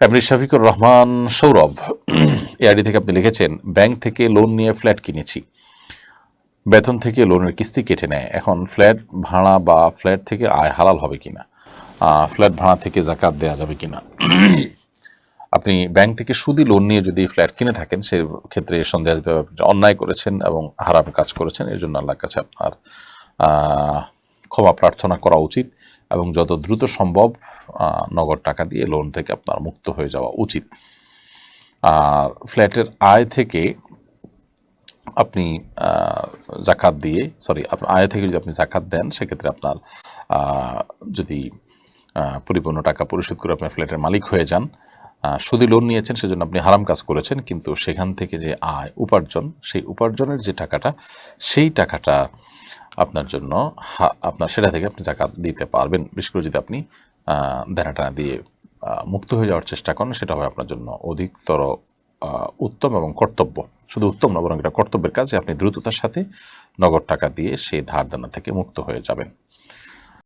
এমনি শফিকুর রহমান, সৌরভ এআইডি থেকে আপনি লিখেছেন, ব্যাংক থেকে লোন নিয়ে ফ্ল্যাট কিনেছি। বেতন থেকে লোনের কিস্তি কেটে নেয়। এখন ফ্ল্যাট ভাড়া বা ফ্ল্যাট থেকে আয় হালাল হবে কিনা? ফ্ল্যাট ভাড়া থেকে জাকাত দেওয়া যাবে কিনা? আপনি ব্যাংক থেকে সুদি লোন নিয়ে যদি ফ্ল্যাট কিনে থাকেন, সে ক্ষেত্রে সন্দেহ অন্যায় করেছেন এবং হারাম কাজ করেছেন। এর জন্য আল্লাহর কাছে আপনার ক্ষমা প্রার্থনা করা উচিত। এবং যত দ্রুত সম্ভব নগদ টাকা দিয়ে লোন থেকে আপনার মুক্ত হয়ে যাওয়া উচিত। আর ফ্ল্যাটের আয় থেকে আপনি জাকাত দিয়ে সরি আয় থেকে যদি আপনি জাকাত দেন, সেক্ষেত্রে আপনার যদি পরিপূর্ণ টাকা পরিশোধ করে আপনার ফ্ল্যাটের মালিক হয়ে যান সুদি লোন নিয়েছেন, সেজন্য আপনি হারাম কাজ করেছেন, কিন্তু সেখান থেকে যে আয় উপার্জন, সেই উপার্জনের যে টাকাটা, সেই টাকাটা আপনার জন্য আপনার সেটা থেকে আপনি জাকাত দিতে পারবেন। বিশেষ করে যদি আপনি দেনা টানা দিয়ে মুক্ত হয়ে যাওয়ার চেষ্টা করেন, সেটা হবে আপনার জন্য অধিকতর উত্তম এবং কর্তব্য। শুধু উত্তম না, বরং এটা কর্তব্যের কাজ আপনি দ্রুততার সাথে নগদ টাকা দিয়ে সেই ধার দেনা থেকে মুক্ত হয়ে যাবেন।